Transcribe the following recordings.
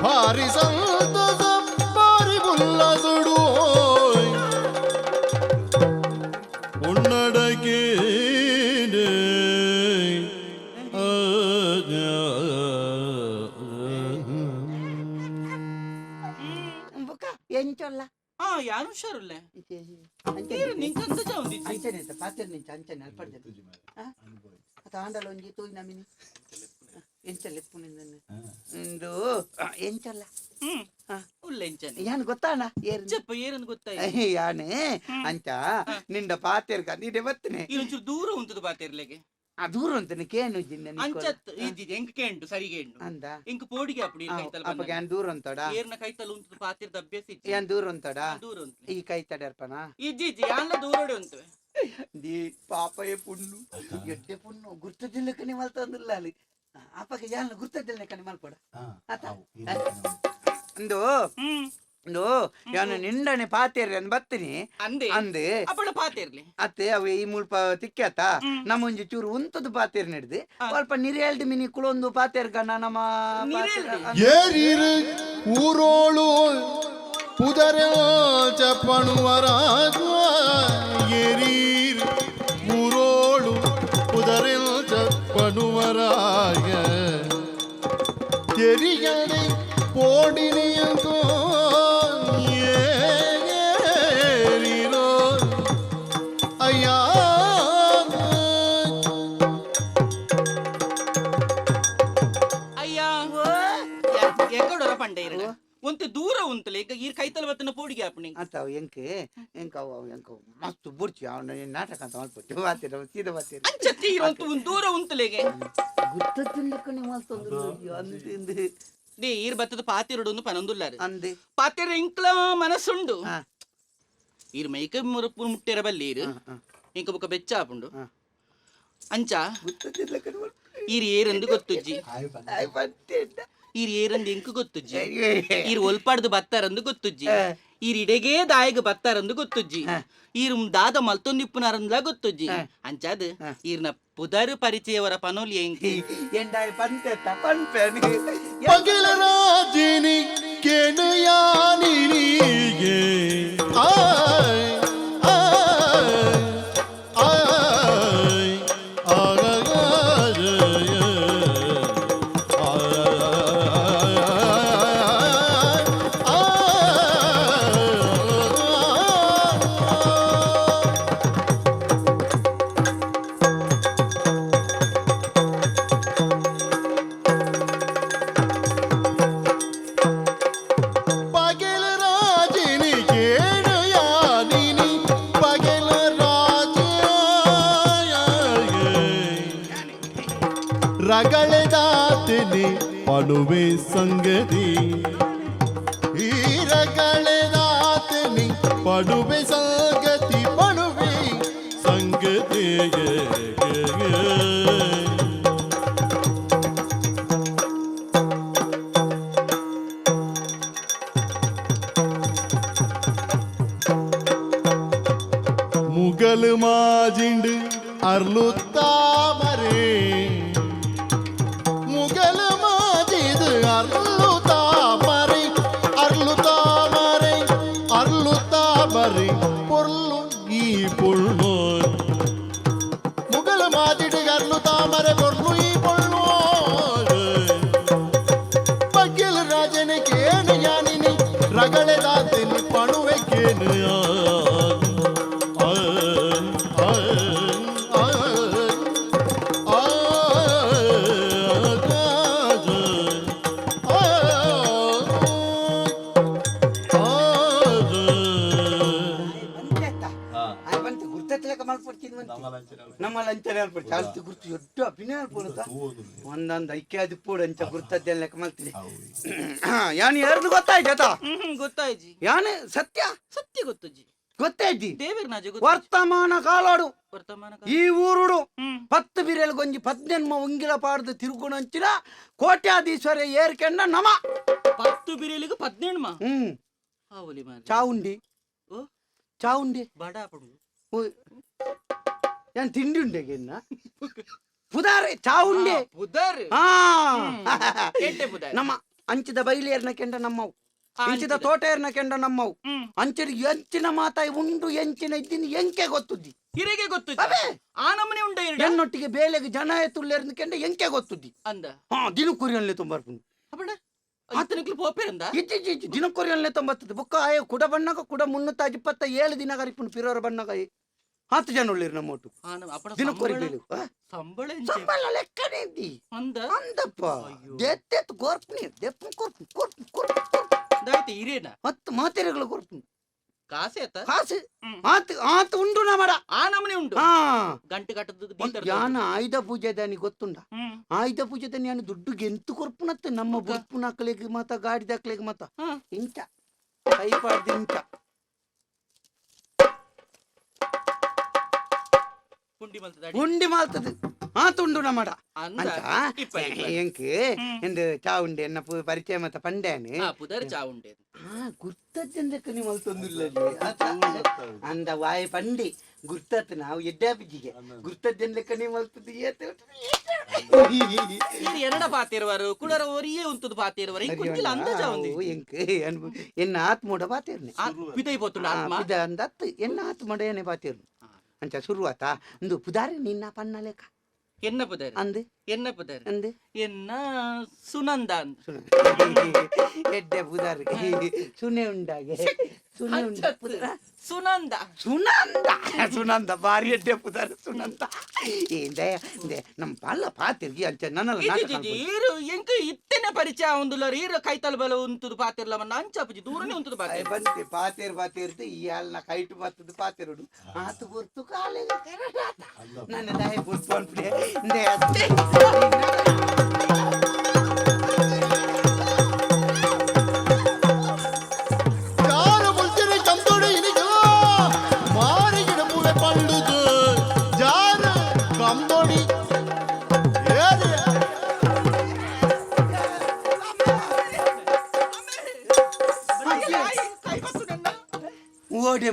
भारी संतस भारी बुल्ला जुडू உன்னடக்கே ಎಂಚೊಲ್ಲ ಆ ಯಾರು ಹುಷಾರಿಲ್ಲ ನೀರು ನಿಂಗೆ ಸಂತೋಷ ಒಂದಿತ್ತು ಅಂಚನೆ ಅಂತ ಪಾತ್ರ ನಿಂಚ ಅಂಚನೆ ಅಲ್ಪಡ್ಜೆ ಆ? ಆತ ಆಂಡಲ ಒಂಜಿ ತೂಯಿ ನಮಿನಿ ಎಂಚಲ್ಲ ಹ್ಮ್ ಹಾ. ಉಲ್ಲೆಂಚನೆ ಯಾನ್ ಗೊತ್ತಾಣ ಏರ್ ಚಪ್ಪ ಏರನ್ನು ಗೊತ್ತಾಯ್ತು ಯಾನೆ ಅಂಚ ನಿಂಡ ಪಾತೆರ್ಗ ನೀಡೆ ಬತ್ತನೆ ಇದೊಂಚೂರು ದೂರ ಉಂಟದು ಬಾತಿರ್ಲೆಗೆ ಆ ದೂರ ಅಂತನೆ ಕೇನು ಜಿನ್ನ ಅಂಚತ್ ಇದ್ದಿದ್ದು ಎಂಕ ಕೇಂಡು ಸರಿಗೆ ಎಂಡು ಅಂದ ಎಂಕ ಪೋಡಿಗೆ ಅಪ್ಪಡಿ ಕೈತಲ್ ಅಪ್ಪಗೆ ಯಾನ್ ದೂರ ಅಂತಡ ಏರ್ನ ಕೈತಲ್ ಉಂಟು ಪಾತಿರ್ದ ಅಭ್ಯಾಸ ಇತ್ತು ಯಾನ್ ದೂರ ಅಂತಡ ದೂರ ಉಂಟು ಈ ಕೈ ತಡರ್ಪನ ಇಜ್ಜಿ ಇಜ್ಜಿ ಯಾನ್ಲ ದೂರಡೆ ಉಂಟು ದಿ ಪಾಪಯೇ ಪುಣ್ಣು ಎಟ್ಟೆ ಪುಣ್ಣು ಗುರ್ತದಿಲ್ಲ ಕಣಿ ಮಲ್ತಂದಿಲ್ಲ ಅಲ್ಲಿ ಅಪ್ಪಗೆ ಯಾರನ್ನ ಗುರ್ತದಿಲ್ಲ ಕಣಿ ಮಲ್ಪಡ ಒಂದು ಅಂದು ಅಂದು ಯಾನು ನಿಂಡನೆ ಪಾತೇರ್ಲಿ ಅಂದ್ ಬತ್ತೀನಿ ಅಂದೆ. ಅಂದೆ. ಅಪ್ಪಳ ಪಾತೇರ್ಲಿ. ಅತ್ತೆ ಅವ ಈ ಮುಲ್ಪ ತಿಕ್ಕ್ಯಾತ ನಮ್ಮ ಒಂಜಿ ಚೂರು ಉಂತದ ಪಾತೆರ್ ನಿಡ್ದು. ಸ್ವಲ್ಪ ನಿರೇಲ್ಡ್ ಮಿನಿ ಕುಳೊಂದು ಪಾತೇರ್ ಕಣ ನಮ್ಮ ಏರಿರು ಊರೋಳು ಪುದರೆ ಚಪ್ಪಣುವರಾಜ ಏರೀರು ಊರೋಳು ಪುದರೆ ಚಪ್ಪಣುವರಾಜ எரியானை போடினியும் ಅಪ್ಪಣಿ ಅಂತ ಅವ ಎಂಕ್ ಎಂಕ ಅವು ಎಂಕ ಮಸ್ತ್ ಬುಡ್ಚಿ ಅವನ ನಾಟಕ ಅಂತ ಮಲ್ಪಟ್ಟು ಪಾತೇರಿ ಸೀದಾ ಪಾತೇರಿ ಅಂಚತ್ತಿ ಇರೋಂತು ಒಂದು ದೂರ ಉಂತಲೆಗೆ. ಅಂದಿಂದು ದೇ ಈರ್ ಬತ್ತದ ಪಾತಿರಡು ಪನೊಂದುಲ್ಲಾರು. ಅಂದೆ. ಪಾತಿರ ಎಂಕ್ಲ ಮನಸ್ಸುಂಡು. ಹಾ. ಈರ್ ಮೈಕ ಮುರುಪು ಮುಟ್ಟಿರ ಬಲ್ಲೀರು ಹಾ, ಹಾ. ಇಂಕ ಬೊಕ್ಕ ಬೆಚ್ಚ ಆಪುಂಡು ಹಾ. ಅಂಚ ಈರ್ ಏರಂದು ಗೊತ್ತುಜ್ಜಿ. ಈರ್ ಏರಂದು ಎಂಕ್ ಗೊತ್ತುಜ್ಜಿ. ಈರ್ ಒಲ್ಪಾಡ್ದು ಬತ್ತಾರಂದು ಗೊತ್ತುಜ್ಜಿ. ಈರಿಡೆಗೆ ದಾಯಿಗೆ ಬತ್ತಾರಂದು ಗೊತ್ತುಜ್ಜಿ ಈರು ದಾದ ಮಲ್ತೊಂದಿಪ್ಪುನಾರಂದ್ಲ ಗೊತ್ತುಜ್ಜಿ ಅಂಚಾದ ಈರ್ನ ಪುದರ್ ಪರಿಚಯವರ ಪನೋಲಿ ಎಂಕಿ ಎಂಡಾಯಿ ಪಂತೆ ತಪನ್ಪೆನಿ ಪಗಲ ರಾಜಿನಿ ಕೆಣಯಾನಿನಿಗೆ దిశలు మాజిండు అర్లుతా ಅಲ್ಪಡ್ತಿ ಅಲ್ತು ಗುರ್ತು ಎಷ್ಟು ಅಭಿನಯ ಅಲ್ಪಡುತ್ತ ಒಂದೊಂದು ಐಕ್ಯ ದಿಪ್ಪುಡು ಅಂಚ ಗುರ್ತದ್ದೆ ಲೆಕ್ಕ ಮಾಡ್ತೀನಿ. ಯಾನ್ ಯಾರ್ದು ಗೊತ್ತಾಯ್ತಾ ಹ್ಮ್ ಗೊತ್ತಾಯ್ಜಿ ಯಾನ್ ಸತ್ಯ? ಸತ್ಯ ಗೊತ್ತುಜ್ಜಿ ಗೊತ್ತಾಯ್ತಿ? ದೇವರ ನಾಜಿ ಗೊತ್ತು ವರ್ತಮಾನ ಕಾಲಾಡು. ವರ್ತಮಾನ ಈ ಊರುಡು. ಪತ್ತು ಬಿರೆಲ್ ಗೊಂಜಿ ಪದ್ನೆನ್ಮ ಉಂಗಿಲ ಪಾಡ್ದು ತಿರುಗುಣಂಚಿನ ಕೋಟ್ಯಾಧೀಶ್ವರ ಏರ್ಕೆಂಡ ನಮ. ಪತ್ತು ಬಿರಿಯಲಿಗೂ ಪದ್ನೆಣ್ಮ ಹ್ಮ್. ಚಾವುಂಡಿ. ಓ? ಚಾವುಂಡಿ. ಬಡ ತಿಂಡಿ ಉಂಡೆ ಗೆನ್ನ ಪುದಾರೆ ಚಾವುಂಡಿ ಪುದರ್. ಹಾ. ಕೆಟ್ಟೆ ಪುದರ್. ನಮ್ಮ ಅಂಚಿದ ಬೈಲೇರ್ನ ಕೆಂಡ ನಮ್ಮವು. ಅಂಚಿದ. ತೋಟ ಏರ್ನ ಕೆಂಡ ನಮ್ಮವು. ಅಂಚಡಿ ಎಂಚಿನ ಮಾತಾಯಿ ಉಂಡು ಎಂಚಿನ ಇದ್ದಿನ ಎಂಕೆ ಗೊತ್ತುದ್ದಿ? ಹಿರಿಗೆ ಗೊತ್ತು ಆ ನಮನೆ ಉಂಡ ಎನ್ನೊಟ್ಟಿಗೆ ಬೇಲೆಗೆ ಜನ ಎತ್ತುಲ್ಲೇರ್ನ ಕೆಂಡ ಎಂಕೆ ಗೊತ್ತುದ್ದಿ? ಅಂದ. ಹಾ ದಿನ ಕುರಿಯಲ್ಲೇ ತುಂಬರ್ಪುಂಡು ಅಪ್ಪಣ ಆತನಿಕ್ಲು ಪೋಪೆರಂದ ಇಜ್ಜಿ ಇಜ್ಜಿ ಬುಕ್ಕ ತೊಂಬತ್ತದು ಬೊಕ್ಕ ಆಯ ಕುಡ ಬಣ್ಣಗ ಕುಡ ಮುನ್ನೂತ್ತ ಇಪ್ಪತ್ತ ಏಳು ದಿನ ಕರಿಪುಂಡು ಪಿರೋರ ಬಣ್ಣಗ ಹತ್ತು ಜನ ಉಳ್ಳಿರು ನಮ್ಮ ಒಟ್ಟು ಆ ನಮ್ ಅಪ್ಪಣ ದಿನ ಕೊರಿ ಸಂಬಳ- ಬೇಲು ಆ? ಸಂಬಳ ಎಂಚೆ? ಸಂಬಳ ಲೆಕ್ಕನೇ ಇದ್ದಿ ಅಂದ ಅಂದಪ್ಪ ಅಯ್ಯೋ. ದೆತ್ತೆತ್ತು ಗೋರ್ಪುನಿ ದೆಪ್ಪು ಕೊರ್ಪು ಕೊರ್ಪು ಕೊರ್ಪು ದಾಯ್ತು ಹಿರೇನ ಹತ್ತು ಮಾತೆರೆಗಳು ಕೊರ್ಪುನಿ ಕಾಸೆ ಆತ ಕಾಸು ಹ್ಮ್. ಆತು ಆತು ಉಂಡು ನಮಡ ಆ ನಮನೆ ಉಂಡು ಹಾ ಗಂಟೆ ಕಟ್ಟದ ಒಂದ್ ಯಾನ ಆಯುಧ ಪೂಜೆ ದಾನಿ ಗೊತ್ತುಂಡ ಹ್ಮ್ ಆಯುಧ ಪೂಜೆ ದಾನಿ ಯಾನು ದುಡ್ಡು ಗೆಂತು ಕೊರ್ಪುನತ್ತೆ ನಮ್ಮ ಒಕ್ಕ. ಬುಡ್ಪುನ ಹಾಕ್ಲಿಕ್ಕೆ ಮಾತ ಗಾಡಿ ದಾಕ್ಲಿಕ್ಕೆ ಮಾತ ಹಾ. ಇಂಚ ಕೈ ಪಾಡ್ದು ಇಂಚ ಗುಂಡಿ ಮಾಲ್ತದು ಮಾತುಂಡು ನಮ್ಮಡ ಅಂತ ಎಂಕು ಎಂದು ಚಾವುಂಡೆ ಎನ್ನ ಪರಿಚಯ ಮತ ಪಂಡ್ಯಾನೆ ಚಾವುಂಡೆ ಗುರ್ತದ್ದೆಂದಕ್ಕೆ ನೀವು ಅಲ್ತೊಂದಿಲ್ಲ ಅಂದ ವಾಯ ಪಂಡಿ ಗುರ್ತತ್ ನಾವು ಎಡ್ಡಾ ಬಿಜ್ಜಿಗೆ ಗುರ್ತದ್ದೆಂದಕ್ಕೆ ನೀವು ಅಲ್ತದ್ದು ಏತ ಎರಡ ಪಾತಿರುವರು ಕುಳರ ಒರಿಯೇ ಉಂತದು ಪಾತಿರುವರು ಇಂಕುಂಚಿಲ ಅಂದಾಜ ಒಂದು ಎಂಕ ಎನ್ನ ಆತ್ಮೋಡ ಪಾತಿರ್ನೆ ಬಿದೈ ಪೋತುಂಡ ಆತ್ಮ ಬಿದ ಅಂದತ್ತು ಎನ್ನ ಆತ್ಮೋಡ ಏನೇ ಪಾತಿರ್ನು यांच्या सुरू आता बुधार निन्ना पान्नाले का என்ன புதார் அந்த என்ன புதர் என்ன சுனந்தான். எட்ட புதார் சுனே உண்டாக சுனே உண்டா? புதரா சுனந்தா. சுனந்தா? சுனந்தா பாரி எட்ட புதார் சுனந்தா. இந்த இந்த நம்ம பல்ல பாத்திருக்கி அஞ்ச நன்னல நாட்டு ஹீரோ எங்க இத்தனை பரிச்சய உண்டுல ஹீரோ ಕೈತಲ ಬಲ ಉಂತುದು ಪಾತಿರ್ಲವ ಅಂಚಾಪುಜಿ ದೂರನೇ ಉಂತುದು ಪಾತೆ ಬಂತೆ ಪಾತೇರ್ ಪಾತೇರ್ತು ಇಯಾಲ್ ನಾ ಕೈಟ್ ಬರ್ತದು ಪಾತೇರುಡು ಆತು ಬೊರ್ತು ಕಾಲೇ ನನ್ನ ದಾಯ ಬೊರ್ತು ಅನ್ಬಿಡೆ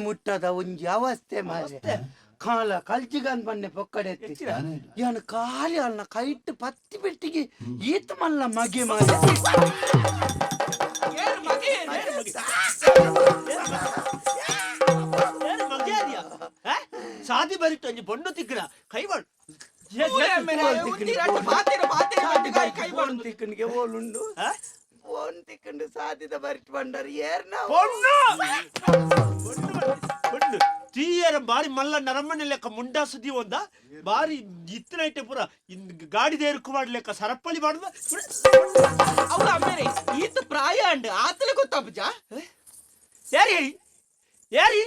ಮುಟ್ಟದ ಒಂಜಿ ಅವಸ್ಥೆ ಮಾರೆ ಕಾಲ ಕಲ್ಚಿಗನ್ ಬನ್ನೆ ಪೊಕ್ಕಡೆ ಎತ್ತಿ. ಯಾನು ಕಾಲಿ ಅಲ್ಲ ಕೈಟ್ ಪತ್ತಿ ಪೆಟ್ಟಿಗೆ ಈತ ಮಲ್ಲ ಮಗೆ ಮಾಡಿ ಸಾದಿ ಬರಿತು ಒಂಜಿ ಬೊಂಡು ತಿಕ್ಕಣ ಕೈ ಮಾಡು ಫೋನ್ ತಿಕ್ಕನಿಗೆ ಓಲುಂಡು. ಫೋನ್ ತಿಕ್ಕಂಡು ಸಾಧಿದ ಬರಿಟ್ ಬಂಡರ್ ಏರ್ನ ಬೊಂಡು ಬೊಂಡು ತೀಯರ ಬಾರಿ ಮಲ್ಲ ನರಮನೆ ಲೆಕ್ಕ ಮುಂಡಾ ಸುದ್ದಿ ಒಂದ ಬಾರಿ ಇತ್ತಿನ ಐಟೆ ಪೂರ ಇನ್ ಗಾಡಿ ದೇರ್ಕು ಮಾಡ್ಲೆಕ್ಕ ಸರಪಳಿ ಮಾಡುದ ಅವ್ರು ಅಮ್ಮೇರೆ ಈತ ಪ್ರಾಯ ಅಂಡ್ ಆತಲೆ ಗೊತ್ತಾಪುಜ ಯಾರಿ ಹೇಳಿ ಯಾರಿ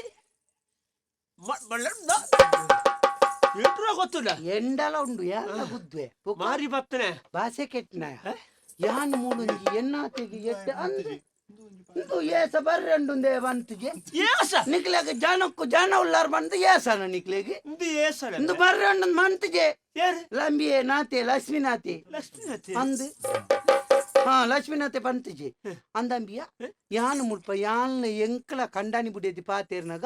ಎಟ್ರ ಗೊತ್ತಿಲ್ಲ ಎಂಡಲ ಉಂಡು ಎಲ್ಲ ಗುದ್ವೆ ಮಾರಿ ಬತ್ತನೆ ಭಾಷೆ ಕೆಟ್ನ ಯಾನ್ ಮೂಡುಂಜಿ ಎನ್ನಾತಿಗೆ ಎಟ್ಟ ಅಂದ್ರೆ ಇದು ಏಸ ಬರ್ರಂಡುಂದೆ ಬಂತಿಗೆ ಏಸ ನಿಕ್ಲೆಗೆ ಜನಕ್ಕೂ ಜನ ಉಳ್ಳಾರ ಬಂದು ಏಸನ ನಿಕ್ಲೆಗೆ ಇಂದು ಏಸರ ಇಂದು ಬರ್ರಂಡು ಮಂತಿಗೆ ಯಾರು ಲಂಬಿಯೆ ನಾತೆ ಲಕ್ಷ್ಮೀನಾಥೆ ಲಕ್ಷ್ಮೀ ಅಂದು ಹಾ ಲಕ್ಷ್ಮೀನಾಥೆ ಬಂತಿಜೆ ಅಂದಂಬಿಯ ಯಾನ್ ಮುಲ್ಪ ಯಾನ್ ಎಂಕ್ಲ ಕಂಡಾನಿ ಬುಡಿಯದಿ ಪಾತೇರ್ನಾಗ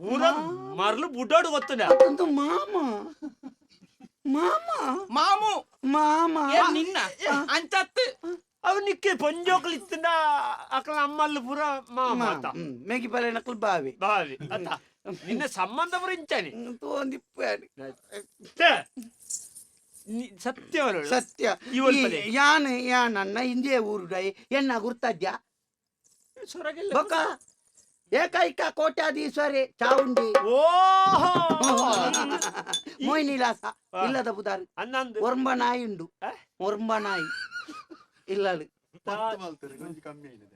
పూరా మరలు బుడ్డోడు వస్తున్నా. మామా. మామ. మాము. మామ. నిన్న? అంతత్తు అవి నీకే పంజోకులు ఇస్తున్నా. అక్కడ అమ్మలు పూరా మామ మేకి పలైన బావి. బావి నిన్న సంబంధం గురించి అని. తోంది ತೋಂದಿಪ್ಪು ಸತ್ಯ. ಪದೆ. ಈ ಯಾನ್ ಯಾನನ್ನ ಹಿಂದೆ ಊರುಡೈ ಎನ್ನ ಗುರ್ತಾದ್ಯಾ? ಸೊರಗಿಲ್ಲ ಬೊಕ್ಕ. ಏಕೈಕ ಕೋಟ್ಯಾಧೀಶ್ವರಿ ಚಾವುಂಡಿ. ಓಹೋ! ಮೋಯ್ನಿಲಾಸ ಇಲ್ಲದ ಬುದಾರು ಅನ್ನಂದು ಒರ್ಂಬ ನಾಯಿ ಉಂಡು. ಆ? ಒರ್ಂಬ ನಾಯಿ. ಇಲ್ಲದು.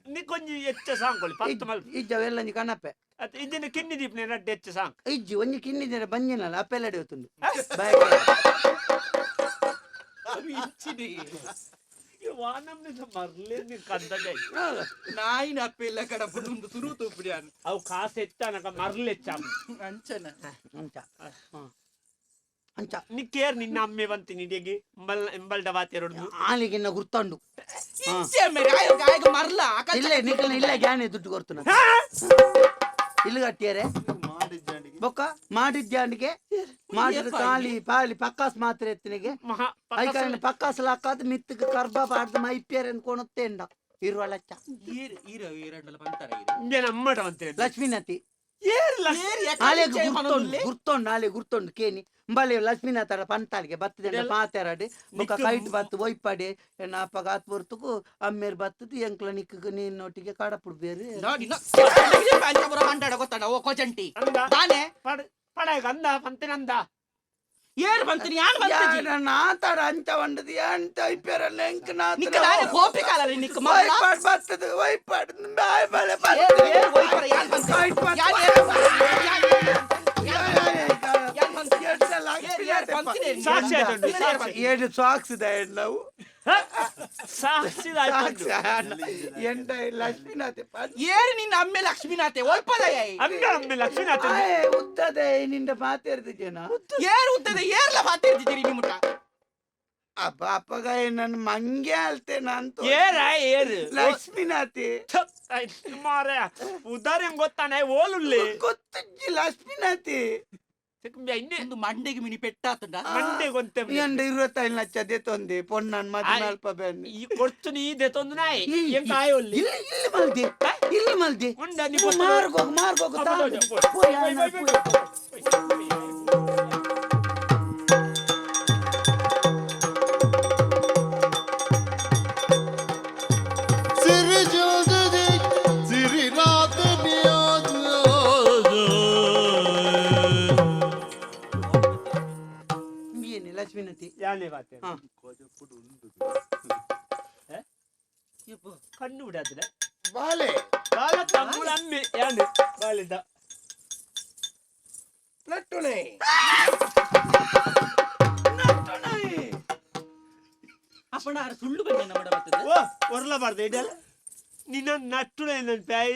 ನೀ ಕೊಂಚ ಎಚ್ಚ ಸಾಂಕೊಳ್ಳಿ ಪತ್ತು ಇಜ್ಜವೆಲ್ಲ ಇಜ್ಜವೆಲ್ಲಂಜಿ ಕಣಪ್ಪೆ. ಅತ್ ಇದನ್ನ ಕಿನ್ನಿ ದೀಪ್ನೆ ರಡ್ಡೆ ಹೆಚ್ಚು ಸಾಂಗ್ ಇಜ್ಜಿ ಒಂಜಿ ಕಿನ್ನಿದ್ರೆ ಬಂಜಿನಲ್ಲ ಅಪ್ಪೆಲ್ಲ ಹೊತ್ತುಂಡು ವಾನಮ್ನಿದ ಮರ್ಲೆ ನೀನ್ ಕಂದಗೆ ನಾಯಿನ ಅಪ್ಪೆಲ್ಲ ಕಡಪುಂಡು ಸುರು ತೂಪಿಡಿ ಅನ್ ಅವು ಕಾಸು ಎತ್ತಾನಕ ಮರ್ಲೆ ಚಾಮ್ ಅಂಚನ ಅಂಚ ಹ. ಅಂಚ ನಿ ಕೇರ್ ನಿನ್ನ ಅಮ್ಮೆ ಬಂತಿ ನಿಡಿಗೆ ಎಂಬಲ್ ಎಂಬಲ್ಡ ಬಾತಿರೋಡು ಆಲಿಗಿನ್ನ ಗುರ್ತಂಡು ಇಂಚೆ ಮೇರೆ ಆಯ್ಗ ಆಯ್ಗ ಮರ್ಲ ಆಕಾಶ ಇಲ್ಲೇ ನಿಖಲ್ ಇಲ್ಲೇ ಗ್ಯಾನೆ ದುಡ್ಡು ಕೊಡ್ತು ಇಲ್ಲಿ ಕಟ್ಟಿಯರೆ? ಬೊಕ್ಕ? ಬೊಕ್ಕ ಜಾಂಡಿಗೆ ಮಾಡಿದ ಕಾಲಿ ಪಾಲಿ ಪಕ್ಕಾಸ್ ಮಾತ್ರ ಎತ್ತಿನಿಗೆ. ಮಹಾ ಐಕಾರಣ ಪಕ್ಕಾಸ್ ಲಾಕಾದ ಮಿತ್ತಕ್ಕೆ ಕರ್ಬ ಪಾಡ್ದ ಮೈಪ್ಯರ್ ಅನ್ಕೊಣತ್ತೇಂಡ ಇರುವ ಲಚ್ಚ. ಈರ್ ಈರ ಈರಂಡಲ ಪಂತರ ಈರು ಇಂಜನ ಅಮ್ಮಟ ಬಂತೆ ಲಕ್ಷ್ಮೀನತಿ. ಗುರ್ತೊಂಡು ಗುರ್ತೊಂಡು ಆಲೆ ಗುರ್ತೊಂಡು ಕೇನಿ ಅಂಬಲೆ ಲಕ್ಷ್ಮೀನಾಥ ಪಂತಾಲಿಗೆ ಬತ್ತದ ಪಾತೆರಡಿ ಬೊಕ್ಕ ಕೈಟ್ ಬತ್ತು ಒಯ್ಪಡಿ ಎನ್ನ ಅಪ್ಪಗ ಆತ್ ಬರ್ತುಕು ಅಮ್ಮೇರ್ ಬತ್ತದು ಎಂಕ್ಲ ನಿಕ್ಕ ನೀನೊಟ್ಟಿಗೆ ಕಾಡಪುಡು ಬೇರೆ ನೋಡಿ ಪಂಚಪುರ ಮಂಟಾಡ ಗೊತ್ತಾಡ ಓ ಕೋಚಂಟಿ ಅಂದ ತಾನೆ ಪಡ ಪಡಾಗ ಅಂದ ಪಂತಿನಂದ ಏರ್ ಬಂತೀನಿ ಯಾನ್ ಬಂತೀನಿ ಯಾನ ನಾತಾಡ ಅಂಚ ಒಂಡದು ಎಂತ ಐಪ್ಯರಲ್ಲ ಎಂಕ್ ನಿಕ್ಕ ದಾನೆ ಕೋಪಿ ಕಾಲರಿ ನಿಕ್ಕ ಮಲ್ಲ ವೈಪಾಡ್ ಬತ್ತದು ವೈಪಾಡ್ ಬಾಯ್ ಬಲೆ ಏರ್ ಬಂತೀನಿ ಸಾಕ್ಷಿ ಆಯ್ತು ಏಳು ಸಾಕ್ಸ್ ಇದೆ ನಾವು ಸಾಕ್ಷಿ ಆಯ್ತು ಎಂಟ ಲಕ್ಷ್ಮೀನಾಥೆ ಏರ್ ನಿನ್ನ ಅಮ್ಮೆ ಲಕ್ಷ್ಮೀನಾಥೆ ಒಲ್ಪದ ಅಂಗ ಅಮ್ಮೆ ಲಕ್ಷ್ಮೀನಾಥ ಉತ್ತದೆ ನಿಂದ ಮಾತಾಡ್ತಿದ್ದೇನ ಏರ್ ಉತ್ತದೆ ಏರ್ಲ ಮಾತಾಡ್ತಿದ್ದೀರಿ ನಿಮ್ಮಟ ಅಪ್ಪ ಅಪ್ಪಗ ನನ್ನ ಮಂಗೆ ಅಲ್ತೆ ನಾನು ಏರ ಏರು ಲಕ್ಷ್ಮೀನಾಥಿ ಮಾರ ಉದಾರ ಗೊತ್ತಾನೆ ಓಲುಲ್ಲಿ ಗೊತ್ತಿಜ್ಜಿ ಲಕ್ಷ್ಮೀನಾಥೆ ಇನ್ನೇ ಒಂದು ಮಂಡೆಗೆ ಮಿನಿ ಪೆಟ್ಟಾತಂಡ ಮಂಡೆ ಗೊಂತೆ ಎಂಡ ಇರುವತ್ತೈದು ಲಕ್ಷ ತೊಂದೆ ಪೊನ್ನನ್ ಮದುವೆ ಅಲ್ಪ ಬೆನ್ನಿ. ಈ ಕೊಡ್ತು ನೀ ದೆತೊಂದು ನಾಯಿ. ಏನ್ ಕಾಯೋಲ್ಲಿ ಇಲ್ಲಿ ಇಲ್ಲಿ ಮಲ್ದೆ ಇಲ್ಲಿ ಮಲ್ದೆ. ಉಂಡ ನೀ ಮಾರ್ಗೋಗ ಮಾರ್ಗೋಗ ಲಕ್ಷ್ಮೀನಾಥಿ ಯಾನೆ ಬಾತೆ ಹಾ. ಕಣ್ಣು ಬಿಡಾದ್ರೆ ಬಾಲೆ. ಬಾಲ ತಮ್ಮುಳ ಅಮ್ಮೆ ಯಾನೆ? ಬಾಲಿದ. ನಟ್ಟುಣೆ. ಅಪ್ಪಣ ಆರು ಸುಳ್ಳು ಬನ್ನಿ ನಮ್ಮ ಬರ್ತದೆ ಓ ಒರ್ಲಬಾರ್ದು ಇದೆಲ್ಲ ನಿನ್ನ ನಟ್ಟುಣೆ ನನ್ನ ಪೈ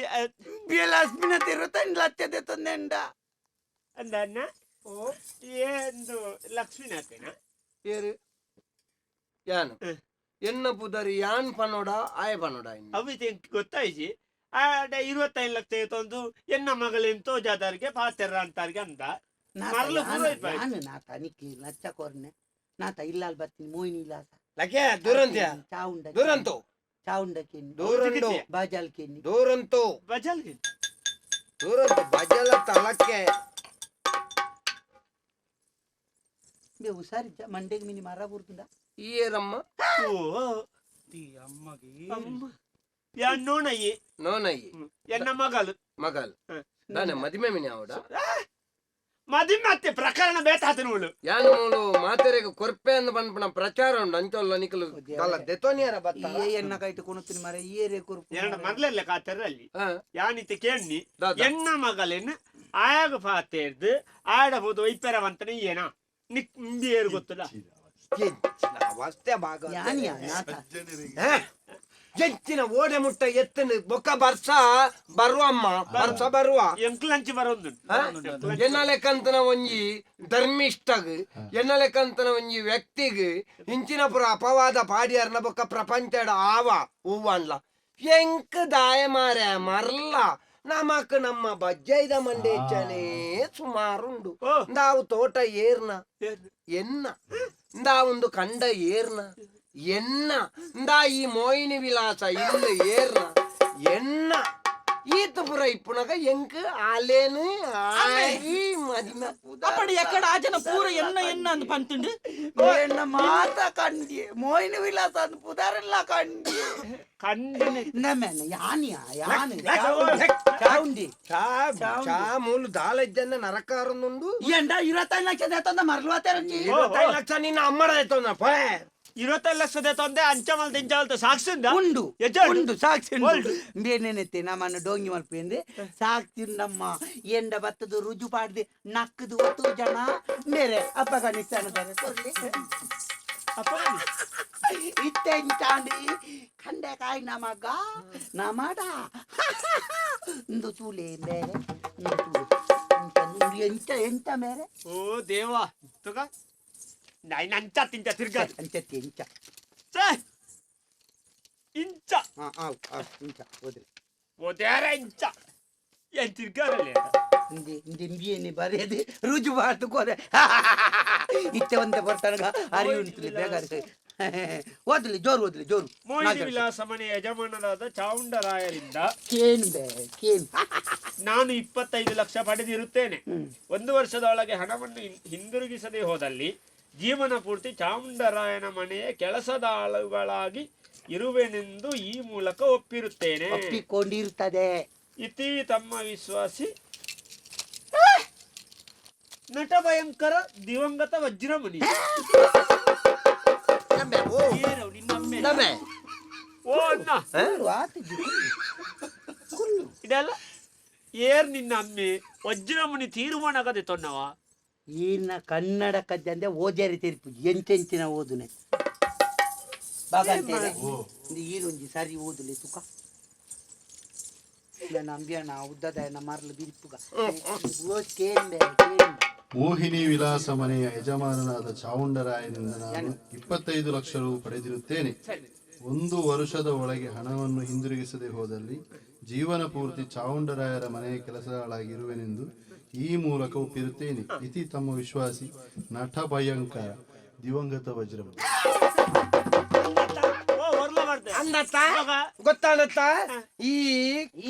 ಲಕ್ಷ್ಮೀನಾಥಿ ಇರುತ್ತೈದು ಲಕ್ಷ ತೊಂದೆ ಅಂದನ್ನ ಅಂದ ಅಣ್ಣ ಓ ಏನು ಲಕ್ಷ್ಮೀನಾಥೇನ? ಏರು ಯಾನ್ ಹ್ಮ್. ಎನ್ನ ಪುದರಿ ಯಾನ್ ಪನೋಡ ಆಯ ಪನೋಡ ಇನ್ನು ಅವಿತೆ ಗೊತ್ತಾಯ್ಸಿ ಆಡ ಇರುವತ್ತೈದು ಲಕ್ಷ ತಂದು ಎನ್ನ ಮಗಳೆಂತೋ ಜಾತಾರಿಗೆ ಪಾತೆರ ಅಂತಾರಿಗೆ ಅಂದ ಮರಳು ಪೂರ ಇಪ್ಪಾಯ್ತು. ನಾನು ನಾತ ನಿಕ್ಕಿ ಲಚ್ಚ ಕೊರ್ನೆ ನಾತ ಇಲ್ಲಾಲ್ ಬರ್ತೀನಿ ಮೋಯಿನಿ ಇಲ್ಲಾಸ ಲಕೆ ದುರಂತ್ಯ ಚಾವುಂಡ ದುರಂತು ಚಾವುಂಡ ಕೆನ್ನಿ ದೂರಂಡು ಬಾಜಾಲ್ ಕೆನ್ನಿ ದೂರಂತು ಬಜಲ್ಗೆ ದೂರಂತು ಬಜಲ ತಲಕ್ಕೆ ಬೇ ಹುಷಾರಿದ್ದ ಮಂಡೆಗೆ ಮಿನಿ ಮರ ಬುರ್ದುಂಡ ಈ ಏರಮ್ಮ ಓ ಅಮ್ಮಗೆ ಅಮ್ಮ ಯಾ ನೋಣಯ್ಯಿ ನೋನಯ್ಯಿ ಎನ್ನ ಮಗಳು ಮಗಲ್ ಹ್ಮ್. ನಾನೆ ಮದಿಮೆ ಮಿನಿ ಅವಡ ಮದಿ ಮತ್ತೆ ಪ್ರಕರಣ ಬೇತಾತ ನೋಳು ಯಾನ್ ಮೂಲು ಮಾತೆರೆಗೆ ಕೊರ್ಪೆ ಅಂದ್ ಬಂದ್ಪಣ ಪ್ರಚಾರ ಉಂಡು ಅಂಚೊಲ್ಲ ನಿಕಲು ಕಲ್ಲ ದೆತೋನಿಯರ ಬತ್ತ ಏ ಎನ್ನ ಕೈಟ್ ಕೊಣುತ್ತೀನಿ ಮರ ಏರೆ ಕುರುಪು ಎರಡು ಮರ್ಲೆಲ್ಲ ಕಾತರಲ್ಲಿ ಹಾ ಯಾನಿತೆ ಕೇಳಿ ದಾದ. ಎನ್ನ ಮಗಲೇನು ಆಯಾಗ ಪಾತೇರ್ದು ಆಡಬಹುದು ವೈಪರವಂತನ ಏನ ಗೊತ್ತಲ್ಲ? ಅವಸ್ಥೆ ಭಾಗ ಹಾ? ಹೆಚ್ಚಿನ ಓಡೆ ಮುಟ್ಟ ಎತ್ತಿನ ಬೊಕ್ಕ ಬರ್ಸ ಬರುವಮ್ಮ ಬರ್ಸ ಬರುವ. ಎಂಕ್ಲಂಚಿ ಬರೋದು? ಎನ್ನ ಲೆಕ್ಕಂತನ ಒಂಜಿ ಧರ್ಮಿಷ್ಠಗ್ ಎನ್ನ ಲೆಕ್ಕಂತನ ಒಂಜಿ ವ್ಯಕ್ತಿಗ್ ಇಂಚಿನ ಪುರ ಅಪವಾದ ಪಾಡಿಯರ್ನ ಬೊಕ್ಕ ಪ್ರಪಂಚ ಆವ ಹೂವನ್ಲ. ಎಂಕ್ ದಾಯ ಮಾರ ಮರ್ಲ. ನಮಕ್ ನಮ್ಮ ಬಜ್ಜೈದ ಮಂಡೇಚನೇ ಸುಮಾರುಂಡು. ನಾವು ತೋಟ ಏರ್ನ. ಎನ್ನ. ಇಂದ ಒಂದು ಕಂಡ ಏರ್ನ. ಎನ್ನ. ಇಂದ ಈ ಮೋಹಿನಿ ವಿಲಾಸ ಇಲ್ಲ ಏರ್ನ. ಎನ್ನ. ஈத்தபுர இப்புனக எங்கு அலேனு ஆகி மதினா அப்படி எக்கட ஆச்சன பூர என்ன என்ன அந்த பந்துண்டு என்ன மாதா கண்டி மோயின விலாச அந்த புதாரல்ல கண்டி கண்டு நம்ம யானியா யானு చావుంది చాములు దాలెద్దన్న నరకారం నుండు ఏంటా ఇరవై లక్షలు తెస్తుందా మరలు ఇరవై లక్షలు నిన్న అమ్మడ తెస్తుందా పోయే ಲಕ್ಷದ ತೊಂದೆ ಅಂಚ ಮಲ್ ದಿಂಚಾಲ್ತ ಸಾಕ್ಸಿಂದ ಉಂಡು? ಸಾಕ್ಷಿ ಉಂಡು? ಬೇನೆನೆತ್ತೆ ನಮ್ಮನ್ನು ಡೋಂಗಿ ಮಲ್ಪೇಂದ್ರೆ ಸಾಕ್ತಿಂದಮ್ಮ ಎಂಡ ಬತ್ತದು ರುಜು ಪಾಡ್ದೆ ನಕ್ಕದು ಒತ್ತು ಜನ. ಬೇರೆ ಅಪಘಾನಿಸ್ತಾನ ಬೇರೆ ಕೊರ್ಲಿ ಅಪ್ಪ ಇತ್ತೆಂಚಾಂಡಿ ಖಂಡೆ ಕಾಯಿ ನಮಗ ನಮಡ. ಇಂದು ತೂಲೆ ಬೇರೆ ಎಂತ ಎಂತ ಮೇರೆ ಓ ದೇವ ತಗ. ನಾಯಿ ಅಂಚ ತಿಂಚ ತಿರ್ಗ. ಅಂಚ ಇಂಚ! ಇಂಚ ಹಾ ಇಂಚ ಹೋದ್ರಿ. ಓದ್ಯಾರ ಇಂಚ ಏನ್ ತಿರ್ಗಾರಲ್ಲ ಹಿಂದಿ ಹಿಂದಿ ಹಿಂದಿ ಏನಿ ಬರೆಯದೆ ರುಜು ಬಾರ್ದು ಕೋದೆ ಇತ್ತೆ ಒಂದೇ ಬರ್ತಾನಗ ಅರಿವು ಉಂಟು ಬೇಗ ಓದ್ಲಿ ಜೋರು ಓದ್ಲಿ ಜೋರು. ಮೋಹಿನಿ ವಿಲಾಸ ಮನೆ ಯಜಮಾನರಾದ ಚಾವುಂಡರಾಯರಿಂದ ಕೇನ್ ಬೇ ಕೇನ್. ನಾನು ಇಪ್ಪತ್ತೈದು ಲಕ್ಷ ಪಡೆದಿರುತ್ತೇನೆ. ಒಂದು ವರ್ಷದ ಒಳಗೆ ಹಣವನ್ನು ಹಿಂದಿರುಗಿಸದೆ ಹೋದಲ್ಲಿ ಜೀವನ ಪೂರ್ತಿ ಚಾಮುಂಡರಾಯನ ಮನೆಯ ಕೆಲಸದ ಆಳುಗಳಾಗಿ ಇರುವೆನೆಂದು ಈ ಮೂಲಕ ಒಪ್ಪಿರುತ್ತೇನೆ. ಒಪ್ಪಿಕೊಂಡಿರುತ್ತದೆ ಇತಿ ತಮ್ಮ ವಿಶ್ವಾಸಿ. ನಟ ಭಯಂಕರ ದಿವಂಗತ ವಜ್ರಮುನಿ? ಓ. ಅಣ್ಣ. ಇದೆಲ್ಲ ಏರ್ ನಿನ್ನ ಅಮ್ಮಿ. ವಜ್ರಮುನಿ ತೀರ್ಮಾನಗದೆ ತೊನ್ನವ ಈನ ಕನ್ನಡ ಕದ್ದೆ ಅಂದ್ರೆ ಓದ್ಯಾರಿ ತೆರಿಪು ಎಂಚೆಂಚಿನ ಓದುನೆ? ಬಾಗಂತೇನೆ ಇದು ಈರೊಂಜಿ ಸರಿ ಓದಲಿ ತುಕ. ನಂಬಿಯಣ ಉದ್ದದ ಮರಲು ಬಿರಿಪುಗ ಮೋಹಿನಿ ವಿಲಾಸ ಮನೆಯ ಯಜಮಾನನಾದ ಚಾವುಂಡರಾಯನಿಂದ ನಾನು ಇಪ್ಪತ್ತೈದು ಲಕ್ಷ ರು ಪಡೆದಿರುತ್ತೇನೆ. ಒಂದು ವರ್ಷದ ಒಳಗೆ ಹಣವನ್ನು ಹಿಂದಿರುಗಿಸದೆ ಹೋದಲ್ಲಿ ಜೀವನ ಪೂರ್ತಿ ಚಾವುಂಡರಾಯರ ಮನೆಯ ಕೆಲಸಗಳಾಗಿರುವೆನೆಂದು ಈ ಮೂಲಕ ಒಪ್ಪಿರುತ್ತೇನೆ. ಇತಿ ತಮ್ಮ ವಿಶ್ವಾಸಿ ನಟ ಭಯಂಕರ ದಿವಂಗತ ವಜ್ರಮ. ಅಂದತ್ತ? ಇವಾಗ ಈ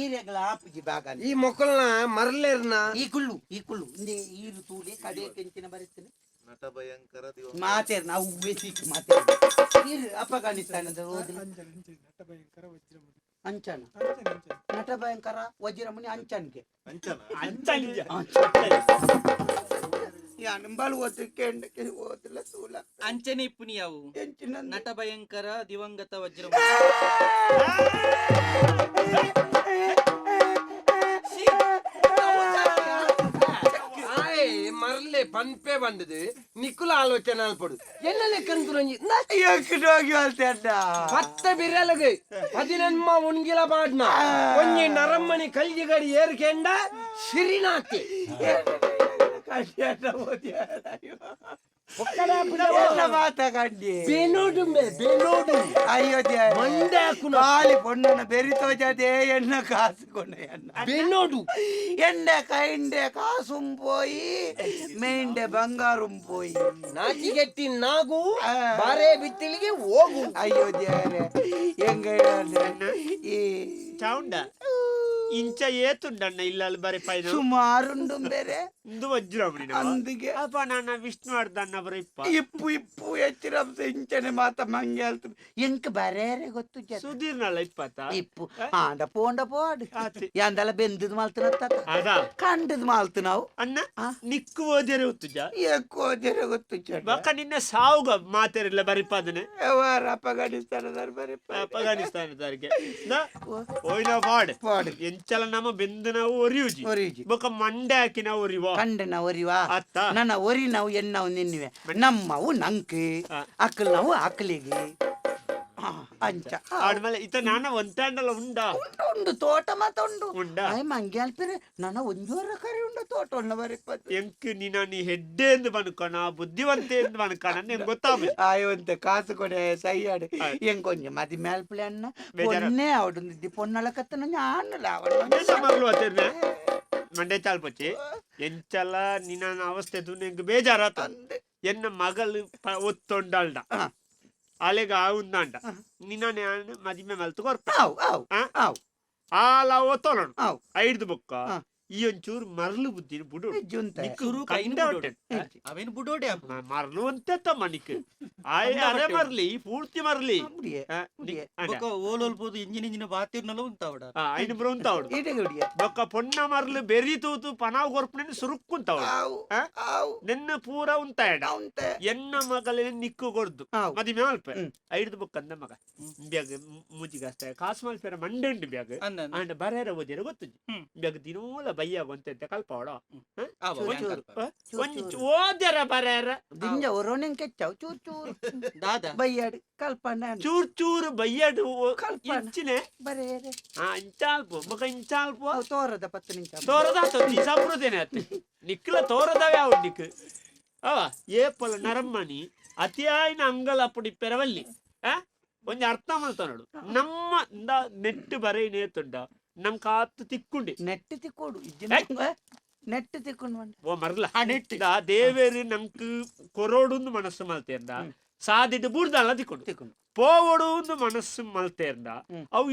ಈರೆಗಳ ಆಪುಜಿ ಬಾಗ ಈ ಮೊಕ್ಕಲ್ನ ಮರಲೇರ್ನ ಈ ಕುಳ್ಳು ಈ ಕುಳ್ಳು. ಈರು ತೂಲಿ ಕಡೆ ಕೆಂಚಿನ ಬರುತ್ತೇನೆ ಮಾತೇರ್ ನಾವು ಬೇಸಿಕ್ ಮಾತೇರ್ ನಟ ಭಯಂಕರ ಹೋದ್ರೆ ಅಂಚನ ನಟ ಭಯಂಕರ ವಜ್ರಮುನಿ ಅಂಚನ್ಗೆ ಅಂಚ ನಿಜ ನಂಬಲ್ ಓದಕ್ಕೆ ಎಂಡಕ್ಕೆ ಓದಲ್ಲ ತೂಲ ಅಂಚನೆ ಇಪ್ಪುನಿಯಾವು ಎಂಚಿನ ನಟ ಭಯಂಕರ ದಿವಂಗತ ವಜ್ರ ಮರಲೆ ಪನ್ಪೆ ಬಂದದು ನಿಕ್ಕುಲ ಆಲೋಚನೆ ಅಲ್ಪಡು ಎಲ್ಲ ಲೆಕ್ಕಂತುರಂಜಿ ಎಕ್ಕಡೋಗಿ ಹೇಳ್ತೇಡ ಪತ್ತ ಬಿರಲಗೆ ಪದಿನೆನ್ಮ ಉಣ್ಗಿಲ ಬಾಡ್ನ ಒಂಜಿ ನರಮ್ಮಣಿ ಕಲ್ಜಿಗಡಿ ಏರ್ಕೆಂಡ ಸಿರಿನಾತಿ ಮಾತಾಡಿ ಬೆನೋಡು ಮೆ ಬೆನೋಡು ಅಯ್ಯೋ ಮಂಡೆ ಹಾಕುನ ಕಾಲಿ ಪೊಣ್ಣನ ಬೆರಿತೋ ಜತೆ ಎಣ್ಣ ಕಾಸು ಕೊನೆ ಎಣ್ಣ ಬೆನೋಡು ఎండే కైండే కాసుం పోయి మెండే బంగారం పోయి ನಾಚಿಗೆಟ್ಟಿ ನಾಗು ಬಾರೆ ಬಿತ್ತಿಲಿಗೆ ಹೋಗು అయ్యో దేరే ఎంగ ఈ ಚೌಂಡ ಇಂಚ ಏತುಂಡಣ್ಣ ಇಲ್ಲಲ್ಲಿ ಬರೀ ಪೈನ సుమారుండు బెరే ಇಂದು ವಜ್ರಮುನಿ అందుకే ಅಪ್ಪ ನನ್ನ ವಿಷ್ಣುವರ್ಧನ್ನ ಬರೀ ಇಪ್ಪ ఇప్పు ఇప్పు ఎచ్చిరం సెంచని మాత మంగెళ్తు ఇంక బరేరే గొత్తు జత ಸುಧೀರ್ನಲ್ಲ ಇಪ್ಪತ್ತ ఇప్పు ఆండ పోండ పోడు ಆತಿ. ఎందల బెందుది మాలుతున్నా ಅದ కంటిది మాలుతున్నావు ಅಣ್ಣ ನಿಕ್ಕು ಓದಿರೆ ಉತ್ತುಜ ఎక్కువ జరగొత్తు చెడ్డ ಬಕ್ಕ ನಿನ್ನ ಸಾವುಗ ಮಾತೇರಿಲ್ಲ ಬರಿಪಾದನೆ ఎవరు అప్పగడిస్తారు మరి ಅಫಘಾನಿಸ್ತಾನದವರಿಗೆ ಓಯ್ನ ಪಾಡ್ పాడు ಅಂಚಲ ನಮ್ಮ ಬೆಂದನ ಒರಿಯುಜಿ. ಒರಿಯುಜಿ. ಬೊಕ ಮಂಡಾಕಿ ನಾವು ಒರಿವ ಕಂಡನ ಒರಿವ ಅತ್ತ. ನನ್ನ ಒರಿ ನಾವು ಎನ್ನವು ನಿನ್ನುವೆ. ನಮ್ಮವು ನಂಕೆ. ಅಕಲ್ ನಾವು ಅಕ್ಕಲಿಗೆ ಅಂಚ ಆಡ್ಮೇಲೆ ಇತ ನಾನು ಒಂತಾಂಡಲ್ಲ ಉಂಡ ಉಂಡು ತೋಟ ಮಾತ ಉಂಡು ಉಂಡ ಮಂಗೆ ಅಲ್ಪಿರೆ ನನ್ನ ಒಂದೂವರೆ ಕರಿ ಉಂಡ ತೋಟ ಉಣ್ಣವರೆಗೆ ಬಂದು ಎಂಕ್ ನೀನು ನೀ ಹೆಡ್ಡೆ ಎಂದು ಬನ್ಕೋಣ ಬುದ್ಧಿವಂತೆ ಎಂದು ಬನ್ಕೋಣ ನಂಗೆ ಗೊತ್ತಾಗ ಆಯೋಂತೆ ಕಾಸು ಕೊಡೆ ಸೈ ಆಡೆ ಹೆಂಗ್ ಕೊಂಜ ಮದಿ ಮೇಲ್ಪಿಳೆ ಅಣ್ಣ ಪೊನ್ನೆ ಅವಡೊಂದಿದ್ದಿ ಪೊನ್ನಳ ಕತ್ತನ ಆಣ್ಣಲ್ಲ ಅವಳ ಮಂಡೆ ಚಾಲ್ಪಚ್ಚಿ ಎಂಚಲ್ಲ ನಿನ್ನ ಅವಸ್ಥೆ ತು ನಂಗೆ ಬೇಜಾರಾತ ಎನ್ನ ಮಗಳು ಒತ್ತೊಂಡಲ್ಡ ಅಲೆಗ ಉಂದಂಡ ನಿನ್ನೆ ಮದಿ ಮೇಲೆ ತೊಗೊರ್ತಾವ್ ಅಲ್ಲ ಓದ್ತೋಣ ಐಡ್ದು ಬುಕ್ಕ ಒಂಚೂರು ಮರಳು ಬುದ್ಧಿ ಬುಡು ಜುಂತ ಶುರು ಕೈನು ಕಂಡವಟೆ. ಅವೇನು ಬುಡೋಡೆ ಅಪ್ಪ ಮ- ಮರಳು ಅಂತ ಮನಿಕ್ ಆಯ್ ಅರೆ ಮರ್ಲಿ ಪೂರ್ತಿ ಮರ್ಲಿ ಹುಡಿಯ ಆ, ನಿ- ಅಡ. ಬೊಕ್ಕ ಓಲೋಲ್ಬೋದು ಇಂಜಿನ ಇಂಜಿನ ಬಾತಿರ್ನಲ್ಲ ಉಂತಾವಡ ಆ, ಐನ್ ಬರುಂತಾವಡು ಈಟೆಗೆ ಹುಡಿಯ ಬೊಕ್ಕ ಪೊನ್ನ ಮರ್ಲು ಬೆರಿ ತೂತು ಪನಾವ್ ಗೊರ್ಪಣೆ ಸುರುಕ್ಕುಂತಾವಡು ಆವು ಆ? ಆವು ನೆನ್ನ ಪೂರ ಉಂತಾಯಡ ಅವಂತ ಎನ್ನ ಮಗಲ ನಿಕ್ಕು ಕೊರ್ದು ಆವು. ಮದಿ ಮೇಲ್ಪೆ ಹ್ಮ್. ಐಡ್ದು ಬುಕ್ ಅಂದ ಮಗ ಬ್ಯಾಗ್ ಮುಜಿಗಸ್ತ ಕಾಸು ಮಲ್ಪೆರ ಮಂಡೆ ಉಂಟು ಬ್ಯಾಗ್ ಅಂದ ಅಂಡ್ ಬರೇರ ಓದಿರ ಗೊತ್ತು ಹ್ಮ್. ಬ್ಯಾಗ್ ದಿನೂಲ ಬಯ್ಯ ಬಂತ ಕಲ್ಪವಡ ಚೂರು. ಒಂಚು ಓದ್ಯಾರ ಬರೇರ? ದಿಂಜ ಒರೋಣೆ ಕೆಚ್ಚಾವ್ ಚೂರ್ ಚೂರ್. ದಾದ? ಬಯ್ಯಾಡು ಕಲ್ಪನ ಚೂರ್ ಚೂರು ಬಯ್ಯಡು ಕಲ್ಪನ. ಇಂಚಿನೆ. ಹಾ ಆ ಇಂಚಾಲ್ಪು ಮಗ ಇಂಚಾಲ್ಪು ತೋರದ ಪತ್ತು ನಿಮಿಷ. ತೋರದ ಹತ್ತೊಂದು ಸಾಂಪ್ರದೇನೆ ಅತ್ತೆ? ನಿಕ್ಲ ತೋರದವೇ ಅವು ನಿಕ್ ಅವ ಏಪಲ ನರಮ್ಮನಿ ಅತಿಯಾಯಿನ ಅಂಗಲ ಪುಡಿ ಪೆರವಲ್ಲಿ ಆ ಒಂಜಿ ಅರ್ಥ ಮಾಡ್ತಾನಡು. ನಮ್ಮ ಇಂದ ನೆಟ್ಟು ಬರೈ ನೇತುಂಡ. ನಮ್ ಕಾತು ತಿಕ್ಕುಂಡಿ. ನೆಟ್ಟು ತಿಕ್ಕೋಡು ನೆಟ್ಟು ನೆಟ್ ತಿಕ್ಕೊಂಡು ಓ ಮರಲ. ದೇವೇರಿ ನಮ್ಕ್ ಕೊರೋಡುಂದು ಮನಸ್ಸು ಮಲ್ತೇಂದ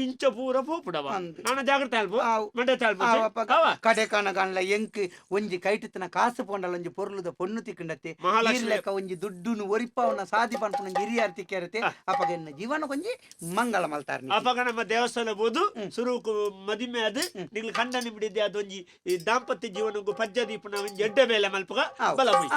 ಇಂಚ ಪೂರ ಪೋಪುಡವ. ಅಂದ್. ನಾನ ಜಾಗ್ರತೆ ಅಲ್ಬೋ ಆವು. ಮಂಡೆ ತಾಳ್ಬೋ ಆವಪ್ಪ ಅವ ಕಡೆ ಕಾಣ ಕಾಣಲ ಎಂಕ್ ಒಂಜಿ ಕೈಟಿತ್ತನ ಕಾಸು ಪೋಂಡಲ ಒಂಜಿ ಪೊಣ್ಣು ತಿಕ್ಕಂಡತ್ತೆ. ಮಹಾಲಕ್ಷ್ಮಿ- ಲೆಕ್ಕ ಒಂಜಿ ದುಡ್ಡುನು ಒರಿಪವನ ಸಾದಿ ಪನ್ಪುನ ಹಿರಿಯರ್ ತಿಕ್ಕಾರತೆ ಅಪಗ ಎನ್ನ ಜೀವನ ಕೊಂಜಿ ಮಂಗಳ ಮಲ್ತಾರ ಅಪಗ ನಮ್ಮ ದೇವಸ್ಥಾನ ಬೋದು ಸುರುಕು ಮದಿಮೆ ಅದು ನಿಗ್ಲ ಕಂಡ ನಿಮಿಡಿದ್ದೆ ಅದೊಂಜಿ ದಾಂಪತ್ಯ ಜೀವನಕ್ಕೂ ಪಜ್ಜ ದೀಪನ ಒಂಜಿ ಎಡ್ಡೆ ಮೇಲೆ ಮಲ್ಪಗ ಬಲ ಹೋಯ್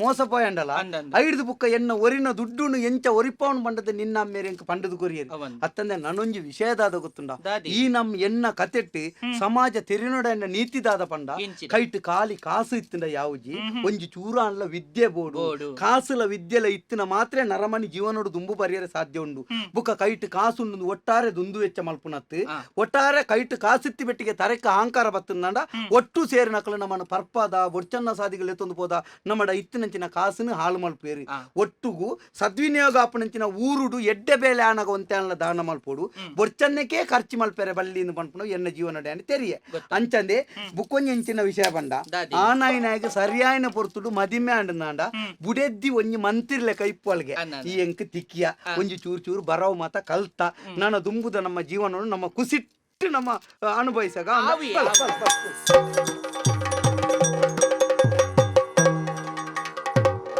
మోసపోయండల ಅಂದಂದ. ಐದು ಬುಕ್ಕ ಎನ್ನ ಒರಿನ ದುಡ್ಡುನು ಎಂಚ ಒರಿಪವನ್ ಬಂಡದ ನಿನ್ನ ಮೇರೆ ಎಂಕ ಪಂಡದು ಕೊರಿಯರಿ ಅವಂದ. ಅತ್ತಂದೆ ನನೊಂಜಿ ವಿಷಯದಾದ ಗೊತ್ತುಂಡ ದಾದಿ. ಈ ನಮ್ ಎನ್ನ ಕತೆಟ್ಟು ಸಮಾಜ ತೆರಿನೊಡ ಎನ್ನ ನೀತಿದಾದ ಪಂಡ ಎಂಚಿನ. ಕೈಟ್ ಕಾಲಿ ಕಾಸು ಇತ್ತಿಂಡ ಯಾವುಜಿ ಒಂಜಿ ಚೂರ ಅನ್ಲ ವಿದ್ಯೆ ಬೋಡು ಬೋಡು. ಕಾಸುಲ ವಿದ್ಯೆಲ ಇತ್ತಿನ ಮಾತ್ರ ನರಮನಿ ಜೀವನೋಡು ದುಂಬು ಪರಿಯರೆ ಸಾಧ್ಯ ಉಂಡು ಬುಕ್ಕ ಕೈಟ್ ಕಾಸು ಉಂಡು ಒಟ್ಟಾರೆ ದುಂದು ವೆಚ್ಚ ಮಲ್ಪುನತ್ತು ಆ. ಒಟ್ಟಾರೆ ಕೈಟ್ ಕಾಸಿತ್ತಿ ಬೆಟ್ಟಿಗೆ ತರಕ ಅಹಂಕಾರ ಬತ್ತುಂಡ ಒಟ್ಟು ಸೇರಿ ನಕಲು ನಮ್ಮನ್ನು ಪರ್ಪದ ಬೊಡ್ಚನ್ನ ಸಾದಿಗಳು ಎತ್ತೊಂದು ಪೋದ ನಮ್ಮಡ ಇತ್ತಿನಂಚಿನ ಕಾಸಿನ ಹಾಳು ಮಲ್ಪೇರಿ. ಒಟ್ಟುಗು ಸದ್ವಿನಿಯೋಗ ಆಪನಂಚಿನ ಊರುಡು ಎಡ್ಡೆ ಬೇಲೆ ಆನಗ ಒಂತೆಲ್ಲ ದಾನ ಮಲ್ಪೋಡು ಬೊರ್ಚನ್ನಕ್ಕೆ ಖರ್ಚು ಮಲ್ಪೇರೆ ಬಲ್ಲಿಂದು ಪನ್ಪುನ ಎನ್ನ ಜೀವನ ಅಂತ ತೆರಿಯೆ ಅಂಚಂದೆ ಬುಕ್ಕೊಂಜಿ ಎಂಚಿನ ವಿಷಯ ಬಂಡ. ಆನಾಯಿನಾಗ ಸರಿಯಾಯಿನ ಪೊರ್ತುಡು ಮದಿಮೆ ಅಂಡನಾಂಡ ಬುಡೆದ್ದಿ ಒಂಜಿ ಮಂತಿರ್ಲೆ ಕೈಪ್ಪೊಳಗೆ. ಅನ್ನ. ಈ ಎಂಕ್ ತಿಕ್ಕಿಯ. ಒಂಜಿ ಚೂರು ಚೂರು ಬರವು ಮಾತ ಕಲ್ತ. ನಾನು ದುಂಬುದ ನಮ್ಮ ಜೀವನವನ್ನು ನಮ್ಮ ಕುಸಿಟ್ಟು ನಮ್ಮ ಅನುಭವಿಸಾಗ.